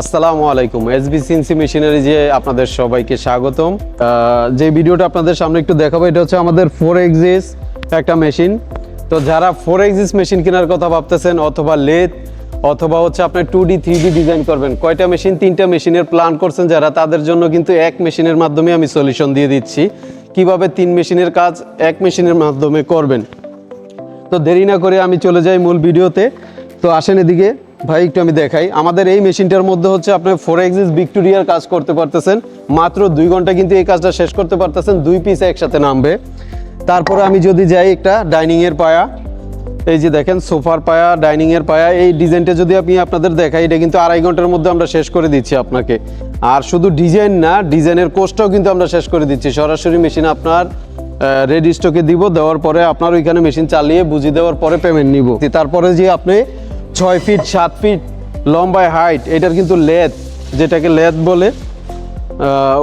আসসালামু আলাইকুম। SB সিনসি machinery যে আপনাদের সবাইকে স্বাগতম। যে ভিডিওটা আপনাদের সামনে একটু দেখাবো, এটা হচ্ছে আমাদের ফোর এক্সিস একটা মেশিন। তো যারা ফোর এক্সিস মেশিন কেনার কথা ভাবতেছেন, অথবা লেথ, অথবা হচ্ছে আপনি two D, three D design করবেন, কয়টা মেশিন, তিনটা মেশিনের প্ল্যান করছেন যারা, তাদের জন্য কিন্তু এক মেশিনের মাধ্যমে আমি সলিউশন দিয়ে দিচ্ছি। কীভাবে তিন মেশিনের কাজ এক মেশিনের মাধ্যমে করবেন? তো দেরি না করে আমি চলে যাই মূল ভিডিওতে। তো আসেন এদিকে। ভাই, একটু আমি দেখাই। আমাদের এই মেশিনটার মধ্যে হচ্ছে আপনি ফোর এক্সিস ভিক্টোরিয়ার কাজ করতে পারতেছেন। মাত্র দুই ঘণ্টা কিন্তু এই কাজটা শেষ করতে পারতেছেন, দুই পিস একসাথে নামবে। তারপরে আমি যদি যাই একটা ডাইনিংয়ের পায়া, এই যে দেখেন, সোফার পায়া ডাইনিংয়ের পায়া, এই ডিজাইনটা যদি আমি আপনাদের দেখাই, এটা কিন্তু আড়াই ঘণ্টার মধ্যে আমরা শেষ করে দিচ্ছি আপনাকে। আর শুধু ডিজাইন না, ডিজাইনের কোর্সটাও কিন্তু আমরা শেষ করে দিচ্ছি। সরাসরি মেশিন আপনার রেডি স্টকে দিব, দেওয়ার পরে আপনার ওইখানে মেশিন চালিয়ে বুঝিয়ে দেওয়ার পরে পেমেন্ট নিব। তারপরে যে আপনি ছয় ফিট সাত ফিট লম্বায় হাইট এটার কিন্তু লেথ যেটাকে লেথ বলে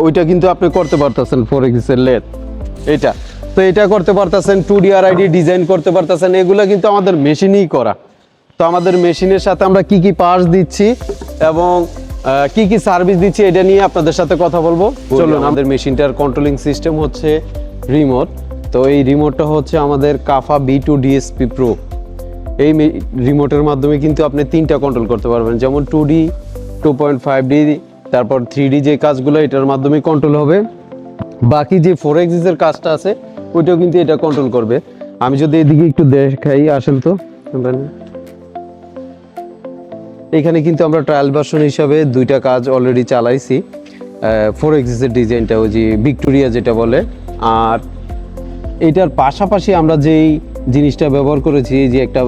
ওইটা কিন্তু আপনি করতে পারতেছেন ফোর এক্সের লেথ এটা। তো এটা করতে পারতেছেন টু ডি আর আইডি ডিজাইন করতে পারতেছেন এগুলো কিন্তু আমাদের মেশিনেই করা। তো আমাদের মেশিনের সাথে আমরা কি কি পার্টস দিচ্ছি এবং কি কি সার্ভিস দিচ্ছি এটা নিয়ে আপনাদের সাথে কথা বলব। চলুন আমাদের মেশিনটার কন্ট্রোলিং সিস্টেম হচ্ছে রিমোট তো এই রিমোটটা হচ্ছে আমাদের কাফা বি টু ডিএসপি প্রো এই রিমোটের মাধ্যমে কিন্তু আপনি তিনটা কন্ট্রোল করতে পারবেন। যেমন two D two point five D তারপর থ্রি ডি যে কাজগুলো, এটার মাধ্যমে কন্ট্রোল হবে। বাকি যে ফোর এক্সিসের কাজটা আছে, ওইটাও কিন্তু এটা কন্ট্রোল করবে। আমি যদি এদিকে একটু দেখাই আসেন তো এখানে কিন্তু আমরা ট্রায়াল ভার্সন হিসাবে দুইটা কাজ অলরেডি চালাইছি। ফোর এক্সিসের ডিজাইনটা ওই যে ভিক্টোরিয়া যেটা বলে। আর এটার পাশাপাশি আমরা যেই জিনিসটা ব্যবহার করেছি যে একটা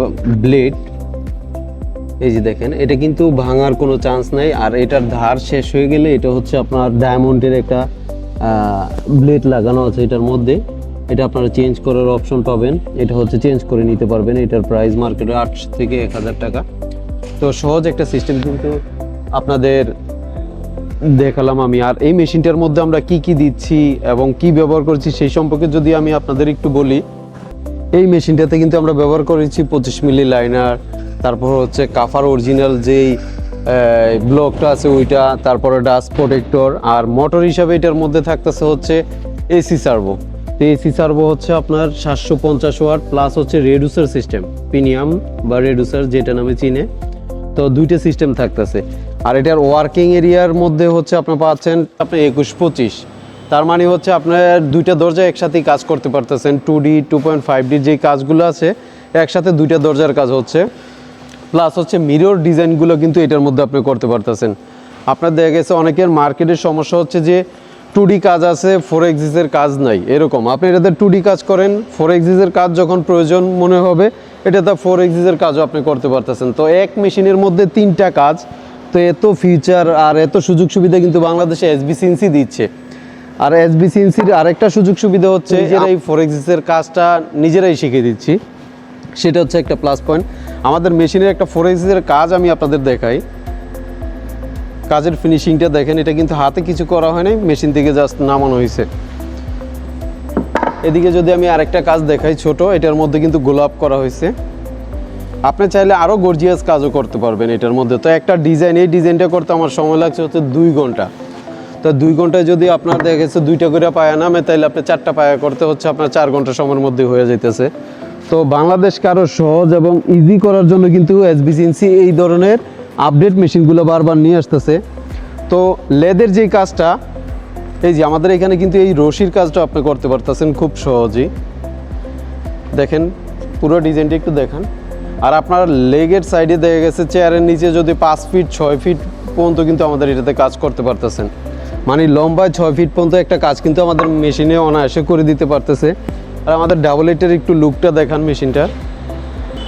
ব্লেড এই যে দেখেন, এটা কিন্তু ভাঙার কোনো চান্স নাই, আর এটার ধার শেষ হয়ে গেলে এটা হচ্ছে আপনার ডায়মন্ডের একটা ব্লেড লাগানো আছে এটার মধ্যে। এটা আপনারা চেঞ্জ করার অপশন পাবেন। এটা হচ্ছে চেঞ্জ করে নিতে পারবেন, এটার প্রাইস মার্কেটে আটশো থেকে এক হাজার টাকা। তো সহজ একটা সিস্টেম কিন্তু আপনাদের দেখালাম আমি। আর এই মেশিনটার মধ্যে আমরা কি কি দিচ্ছি এবং কি ব্যবহার করছি সেই সম্পর্কে যদি আমি আপনাদের একটু বলি এই মেশিনটাতে কিন্তু আমরা ব্যবহার করেছি পঁচিশ মিলি লাইনার, তারপর হচ্ছে কাফার অরিজিনাল যেই ব্লকটা আছে ওইটা, তারপরে ডাস্ট প্রোটেক্টর আর মোটর হিসাবে এটার মধ্যে থাকতেছে হচ্ছে এসি সার্ভো তো এসি সার্ভো হচ্ছে আপনার সাতশো পঞ্চাশ ওয়াট প্লাস হচ্ছে রেডুসার সিস্টেম প্রিমিয়াম বা রেডুসার যেটা নামে চিনে। তো দুইটা সিস্টেম থাকতেছে। আর এটার ওয়ার্কিং এরিয়ার মধ্যে হচ্ছে আপনি পাচ্ছেন আপনি একুশ পঁচিশ। তার মানে হচ্ছে আপনার দুইটা দরজা একসাথেই কাজ করতে পারতেছেন two D two point five ডির যে কাজগুলো আছে, একসাথে দুইটা দরজার কাজ হচ্ছে। প্লাস হচ্ছে মিরর ডিজাইনগুলো কিন্তু এটার মধ্যে আপনি করতে পারতেছেন। আপনার দেখা গেছে অনেকের মার্কেটের সমস্যা হচ্ছে যে টু ডি কাজ আছে ফোর এক্সিসের কাজ নাই, এরকম। আপনি এটাতে টু ডি কাজ করেন ফোর এক্সিসের কাজ যখন প্রয়োজন মনে হবে, এটাতে ফোর এক্সিসের কাজও আপনি করতে পারতেছেন। তো এক মেশিনের মধ্যে তিনটা কাজ, তো এত ফিউচার আর এত সুযোগ সুবিধা কিন্তু বাংলাদেশে এসবিসিএনসি দিচ্ছে। আর এসবিসিএনসির আরেকটা সুযোগ সুবিধা হচ্ছে নিজেরাই ফোর এক্সিসের কাজটা নিজেরাই শিখিয়ে দিচ্ছি। সেটা হচ্ছে একটা প্লাস পয়েন্ট আমাদের মেশিনের একটা ফোর এক্সিসের কাজ আমি আপনাদের দেখাই। কাজের ফিনিশিংটা দেখেন এটা কিন্তু হাতে কিছু করা হয় নাই মেশিন থেকে জাস্ট নামানো হয়েছে। এদিকে যদি আমি আরেকটা কাজ দেখাই ছোট এটার মধ্যে কিন্তু গোলাপ করা হয়েছে। আপনি চাইলে আরও গর্জিয়াস কাজও করতে পারবেন এটার মধ্যে। তো একটা ডিজাইন এই ডিজাইনটা করতে আমার সময় লাগছে হচ্ছে দুই ঘণ্টা। তো দুই ঘন্টায় যদি আপনার দেখা গেছে দুইটা করে পায়া নামে, তাইলে আপনি চারটা পায়া করতে হচ্ছে, আপনার চার ঘণ্টা সময়ের মধ্যে হয়ে যাইতেছে। তো বাংলাদেশকে আরও সহজ এবং ইজি করার জন্য কিন্তু এসবিসিএনসি এই ধরনের আপডেট মেশিনগুলো বারবার নিয়ে আসতেছে। তো লেদের যেই কাজটা, এই যে আমাদের এখানে কিন্তু এই রশির কাজটা আপনি করতে পারতেছেন খুব সহজেই। দেখেন, পুরো ডিজাইনটা একটু দেখান। আর আপনার লেগের সাইডে দেখা গেছে চেয়ারের নিচে যদি পাঁচ ফিট ছয় ফিট পর্যন্ত কিন্তু আমাদের এটাতে কাজ করতে পারতেছেন। মানে লম্বায় ছয় ফিট পর্যন্ত একটা কাজ কিন্তু আমাদের মেশিনে অনায়াসে করে দিতে পারতেছে। আর আমাদের ডাবল এটের একটু লুকটা দেখান মেশিনটার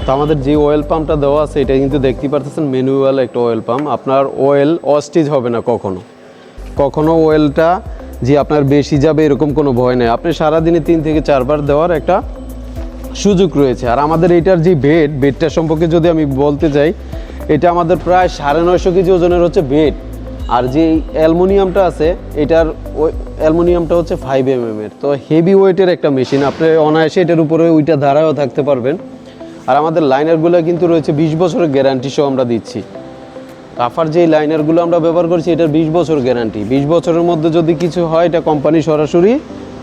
তো আমাদের যে অয়েল পাম্পটা দেওয়া আছে, এটা কিন্তু দেখতেই পারতেছেন ম্যানুয়াল একটা অয়েল পাম্প আপনার অয়েল অস্টিজ হবে না কখনো। কখনো অয়েলটা যে আপনার বেশি যাবে এরকম কোনো ভয় নেই। আপনি সারাদিনে তিন থেকে চারবার দেওয়ার একটা সুযোগ রয়েছে। আর আমাদের এটার যে বেড বেডটা সম্পর্কে যদি আমি বলতে যাই, এটা আমাদের প্রায় সাড়ে নয়শো কেজি ওজনের হচ্ছে বেড আর যে অ্যালমোনিয়ামটা আছে, এটার ওই অ্যালমোনিয়ামটা হচ্ছে ফাইভ এম এর। তো হেভি ওয়েটের একটা মেশিন আপনি অনায়াসে এটার উপরে ওইটা ধারায়ও থাকতে পারবেন। আর আমাদের লাইনারগুলো কিন্তু রয়েছে বিশ বছরের গ্যারান্টি সহ আমরা দিচ্ছি। কাফার যে লাইনারগুলো আমরা ব্যবহার করছি, এটার বিশ বছর গ্যারান্টি বিশ বছরের মধ্যে যদি কিছু হয়, এটা কোম্পানি সরাসরি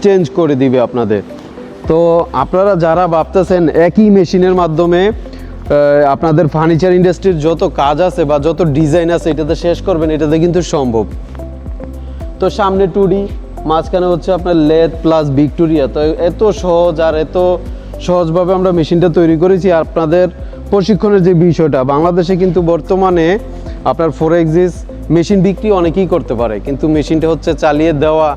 চেঞ্জ করে দিবে আপনাদের। তো আপনারা যারা ভাবতেছেন একই মেশিনের মাধ্যমে আপনাদের ফার্নিচার ইন্ডাস্ট্রির যত কাজ আছে বা যত ডিজাইন আছে, এটাতে শেষ করবেন, এটাতে কিন্তু সম্ভব। তো সামনে টুডি মাঝখানে হচ্ছে আপনার লেদ প্লাস ভিক্টোরিয়া। তো এত সহজ আর এত সহজভাবে আমরা মেশিনটা তৈরি করেছি। আর আপনাদের প্রশিক্ষণের যে বিষয়টা, বাংলাদেশে কিন্তু বর্তমানে আপনার ফোর এক্সিস মেশিন বিক্রি অনেকেই করতে পারে। কিন্তু মেশিনটা হচ্ছে চালিয়ে দেওয়া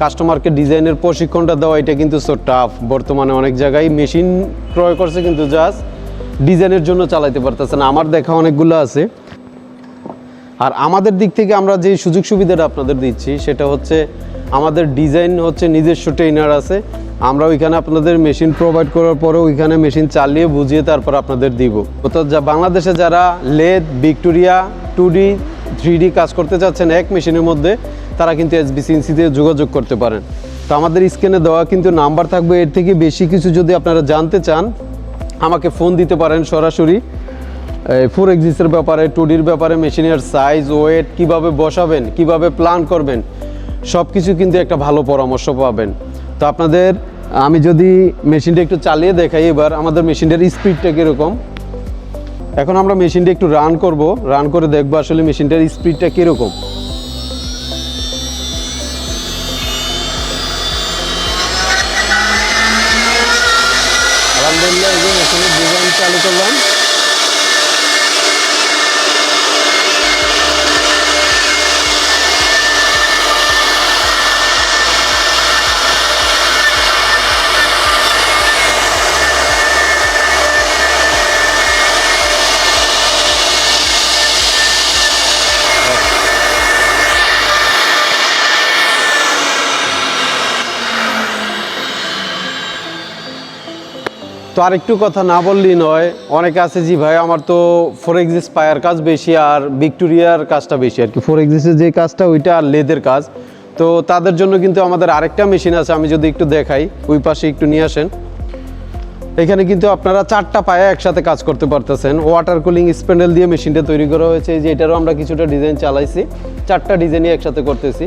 কাস্টমারকে ডিজাইনের প্রশিক্ষণটা দেওয়া, এটা কিন্তু সো টাফ বর্তমানে অনেক জায়গায় মেশিন ক্রয় করছে কিন্তু জাস্ট ডিজাইনের জন্য চালাইতে পারতেছে না আমার দেখা অনেকগুলো আছে। আর আমাদের দিক থেকে আমরা যে সুযোগ সুবিধাটা আপনাদের দিচ্ছি, সেটা হচ্ছে আমাদের ডিজাইন হচ্ছে নিজস্ব ট্রেনার আছে। আমরা ওইখানে আপনাদের মেশিন প্রোভাইড করার পরে ওইখানে মেশিন চালিয়ে বুঝিয়ে তারপর আপনাদের দিব। অর্থাৎ যা বাংলাদেশে যারা lathe Victoria two D three D কাজ করতে চাচ্ছেন এক মেশিনের মধ্যে, তারা কিন্তু এসবিসিএনসিতে যোগাযোগ করতে পারেন। তো আমাদের স্ক্রিনে দেওয়া কিন্তু নাম্বার থাকবে। এর থেকে বেশি কিছু যদি আপনারা জানতে চান আমাকে ফোন দিতে পারেন সরাসরি। ফোর এক্সিসের ব্যাপারে টুডির ব্যাপারে মেশিনের সাইজ ওয়েট কীভাবে বসাবেন, কীভাবে প্ল্যান করবেন সব কিছু কিন্তু একটা ভালো পরামর্শ পাবেন। তো আপনাদের, আমি যদি মেশিনটা একটু চালিয়ে দেখাই এবার, আমাদের মেশিনটার স্পিডটা কীরকম? এখন আমরা মেশিনটা একটু রান করব রান করে দেখব আসলে মেশিনটার স্পিডটা কীরকম। চালু করলাম তো আরেকটু কথা না বললেই নয়, অনেকে আছে জি ভাই, আমার তো ফোর এক্সিস পায়ার কাজ বেশি আর ভিক্টোরিয়ার কাজটা বেশি আর কি। ফোর এক্সিসের যে কাজটা, ওইটা আর লেদের কাজ। তো তাদের জন্য কিন্তু আমাদের আরেকটা মেশিন আছে, আমি যদি একটু দেখাই, ওই পাশে একটু নিয়ে আসেন। এখানে কিন্তু আপনারা চারটা পায়ে একসাথে কাজ করতে পারতেছেন। ওয়াটার কুলিং স্প্যান্ডেল দিয়ে মেশিনটা তৈরি করা হয়েছে যে এটারও আমরা কিছুটা ডিজাইন চালাইছি, চারটা ডিজাইনই একসাথে করতেছি।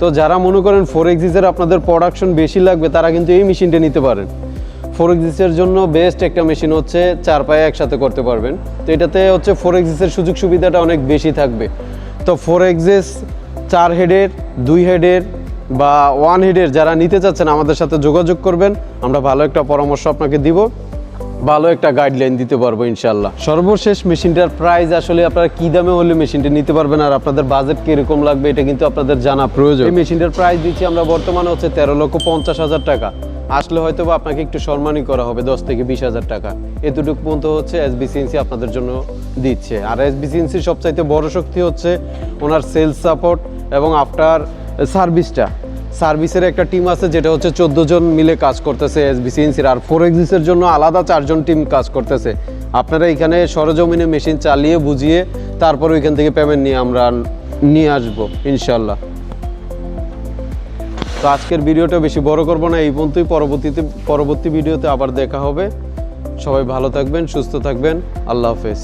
তো যারা মনে করেন ফোর এক্সিসের আপনাদের প্রোডাকশন বেশি লাগবে, তারা কিন্তু এই মেশিনটা নিতে পারেন। ফোর এক্সিসের জন্য বেস্ট একটা মেশিন হচ্ছে চার পায়ে একসাথে করতে পারবেন। তো এটাতে হচ্ছে ফোর এক্সিসের সুযোগ সুবিধাটা অনেক বেশি থাকবে। তো ফোর এক্সিস চার হেডের, দুই হেডের বা ওয়ান হেডের যারা নিতে চাচ্ছেন আমাদের সাথে যোগাযোগ করবেন। আমরা ভালো একটা পরামর্শ আপনাকে দিব, ভালো একটা গাইডলাইন দিতে পারব ইনশাল্লাহ সর্বশেষ মেশিনটার প্রাইস আসলে আপনারা কি দামে হলে মেশিনটা নিতে পারবেন আর আপনাদের বাজেট কীরকম লাগবে এটা কিন্তু আপনাদের জানা প্রয়োজন। এই মেশিনটার প্রাইস দিচ্ছি আমরা বর্তমানে হচ্ছে তেরো লক্ষ পঞ্চাশ হাজার টাকা। আসলে হয়তো বা আপনাকে একটু সম্মানই করা হবে, দশ থেকে বিশ হাজার টাকা। এতটুকু পর্যন্ত হচ্ছে এসবিসিএনসি আপনাদের জন্য দিচ্ছে। আর এসবিসিএনসির সবচাইতে বড় শক্তি হচ্ছে ওনার সেলস সাপোর্ট এবং আফটার সার্ভিসটা সার্ভিসের একটা টিম আছে, যেটা হচ্ছে চোদ্দ জন মিলে কাজ করতেছে এসবিসিএনসির আর ফোর এক্সিসের জন্য আলাদা চারজন টিম কাজ করতেছে। আপনারা এখানে সরজমিনে মেশিন চালিয়ে বুঝিয়ে তারপর ওইখান থেকে পেমেন্ট নিয়ে আমরা নিয়ে আসব ইনশাল্লাহ তো আজকের ভিডিওটা বেশি বড় করব না, এই পর্যন্তই। পরবর্তীতে, পরবর্তী ভিডিওতে আবার দেখা হবে। সবাই ভালো থাকবেন, সুস্থ থাকবেন। আল্লাহ হাফেজ।